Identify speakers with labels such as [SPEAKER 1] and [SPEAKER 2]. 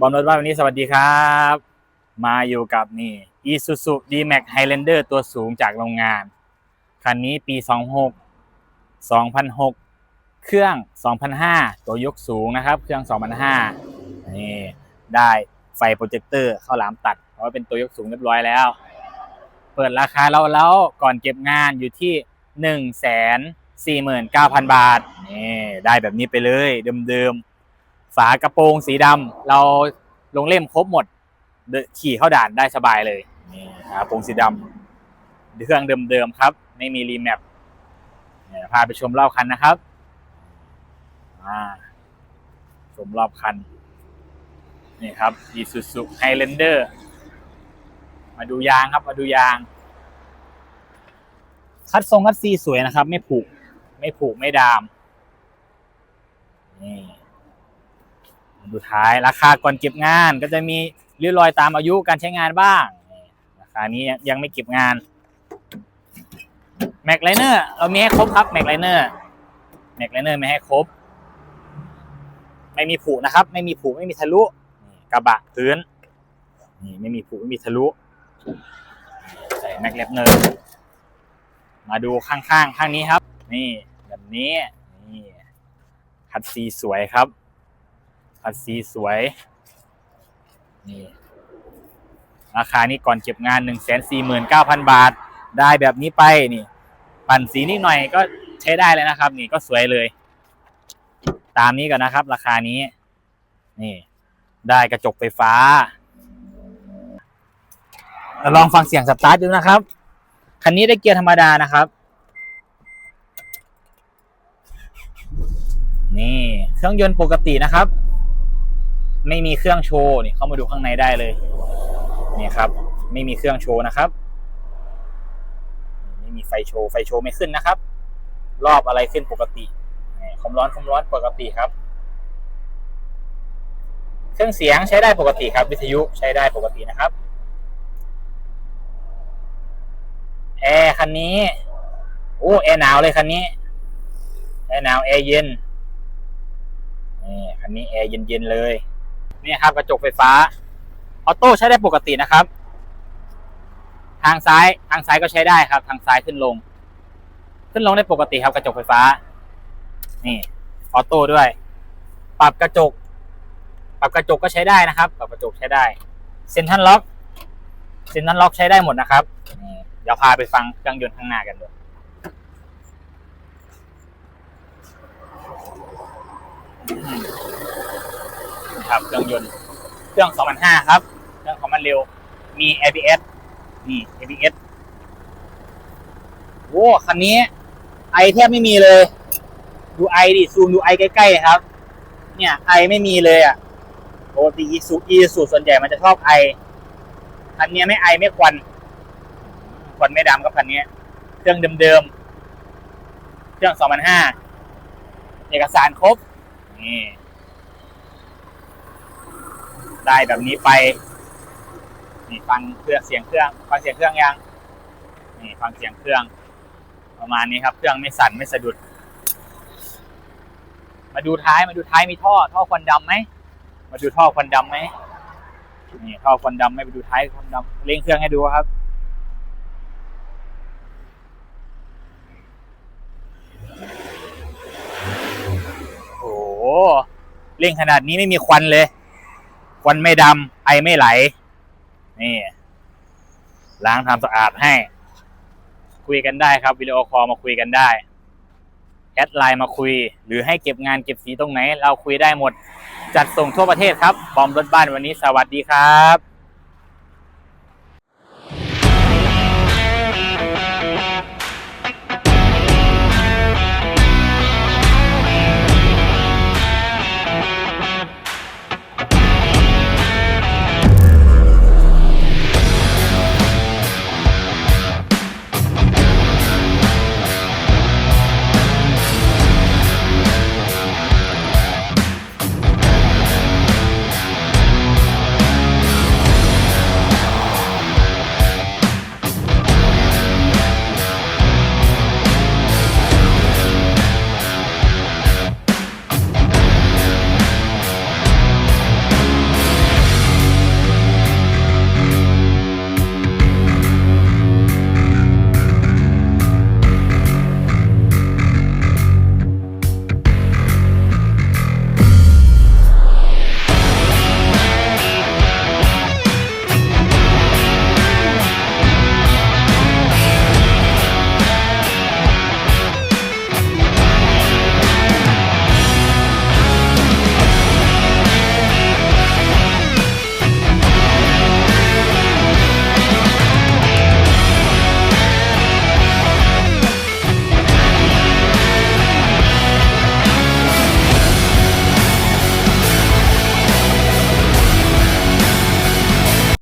[SPEAKER 1] บอมรถบ้านวันนี้สวัสดีครับ มาอยู่กับนี่ Isuzu D-Max Highlander ตัวสูงจากโรงงาน คันนี้ปี 26 2006 เครื่อง 2005 ตัวยกสูงนะครับ เครื่อง 2005 นี่ ได้ไฟโปรเจคเตอร์เข้าหลามตัด เพราะว่าเป็นตัวยกสูงเรียบร้อยแล้ว เปิดราคาเราแล้วก่อนเก็บงานอยู่ที่ 1 4 9 0 0 0 บาท นี่ ได้แบบนี้ไปเลยเดิมๆ ฝากระโปรงสีดำเราลงเล่มครบหมดขี่เข้าด่านได้สบายเลยนี่กระโปรงสีดำเครื่องเดิมๆครับ ไม่มีรีแมปพาไปชมรอบคันนะครับชมรอบคัน นี่ครับ Isuzu Highlander มาดูยางครับ มาดูยาง คัดทรงคัดซีสวยนะครับ ไม่ผุไม่ผุไม่ดาม นี่ ดูท้ายราคาก่อนเก็บงานก็จะมีริ้วรอยตามอายุการใช้งานบ้าง ราคานี้ยังไม่เก็บงานแม็กไลเนอร์เรามีให้ครบครับแม็กไลเนอร์แม็กไลเนอร์ไม่ให้ครบ ไม่มีผุนะครับ ไม่มีผุไม่มีทะลุกระบะพื้นนี่ไม่มีผุไม่มีทะลุใส่แม็กเลฟเนอร์มาดูข้างๆข้างนี้ครับ นี่แบบนี้นี่คัดซีสวยครับ คัดซีสวย นี่ ราคานี้ก่อนเก็บงาน 1 4 9 0 0 0 บาท ได้แบบนี้ไปนี่ ปั่นสีนิดหน่อยก็ใช้ได้เลยนะครับ นี่ก็สวยเลย ตามนี้ก่อนนะครับ ราคานี้ นี่ ได้กระจกไฟฟ้า ลองฟังเสียงสตาร์ทดูนะครับ คันนี้ได้เกียร์ธรรมดานะครับนี่ เครื่องยนต์ปกตินะครับ ไม่มีเครื่องโชว์นี่เข้ามาดูข้างในได้เลยนี่ครับ ไม่มีเครื่องโชว์นะครับ ไม่มีไฟโชว์ไฟโชว์ไม่ขึ้นนะครับ รอบอะไรขึ้นปกตินี่ความร้อนความร้อนปกติครับ เครื่องเสียงใช้ได้ปกติครับ วิทยุใช้ได้ปกตินะครับแอร์คันนี้โอ้แอร์หนาวเลยคันนี้แอร์หนาวแอร์เย็นนี่คันนี้แอร์เย็นๆเลย นี่ครับกระจกไฟฟ้าออโต้ใช้ได้ปกตินะครับ ทางซ้ายทางซ้ายก็ใช้ได้ครับ ทางซ้ายขึ้นลง ขึ้นลงได้ปกติครับ กระจกไฟฟ้า นี่ออโต้ด้วย ปรับกระจก ปรับกระจกก็ใช้ได้นะครับ ปรับกระจกใช้ได้เซนทันล็อกเซนทันล็อกใช้ได้หมดนะครับเดี๋ยวพาไปฟังเครื่องยนต์ข้างหน้ากันดู ครับ เครื่องยนต์ เครื่อง 2005 ครับ เครื่องของมันเร็ว มี ABS นี่ ABS โอ้คันนี้ไอแทบไม่มีเลย ดูไอดิ ซูมดูไอใกล้ๆครับ เนี่ยไอไม่มีเลยอะปกติอีซูอีสูส่วนใหญ่มันจะชอบไอ คันนี้ไม่ไอไม่ควัน ควันไม่ดำกับคันนี้ เครื่องเดิมๆ เครื่อง 2005 เอกสารครบ นี่ ได้แบบนี้ไปนี่ฟังเครื่องเสียงเครื่องฟังเสียงเครื่องยังนี่ฟังเสียงเครื่อง ประมาณนี้ครับเครื่องไม่สั่นไม่สะดุด มาดูท้ายมาดูท้ายมีท่อ ท่อควันดำไหมมาดูท่อควันดำไหมนี่ท่อควันดำไหมไปดูท้ายควันดำเร่งเครื่องให้ดูครับโอ้โหเร่งขนาดนี้ไม่มีควันเลย ควันไม่ดำไอไม่ไหล นี่ ล้างทำสะอาดให้ คุยกันได้ครับวิดีโอคอลมาคุยกันได้แอดไลน์มาคุย หรือให้เก็บงานเก็บสีตรงไหน เราคุยได้หมด จัดส่งทั่วประเทศครับบอมรถบ้านวันนี้สวัสดีครับ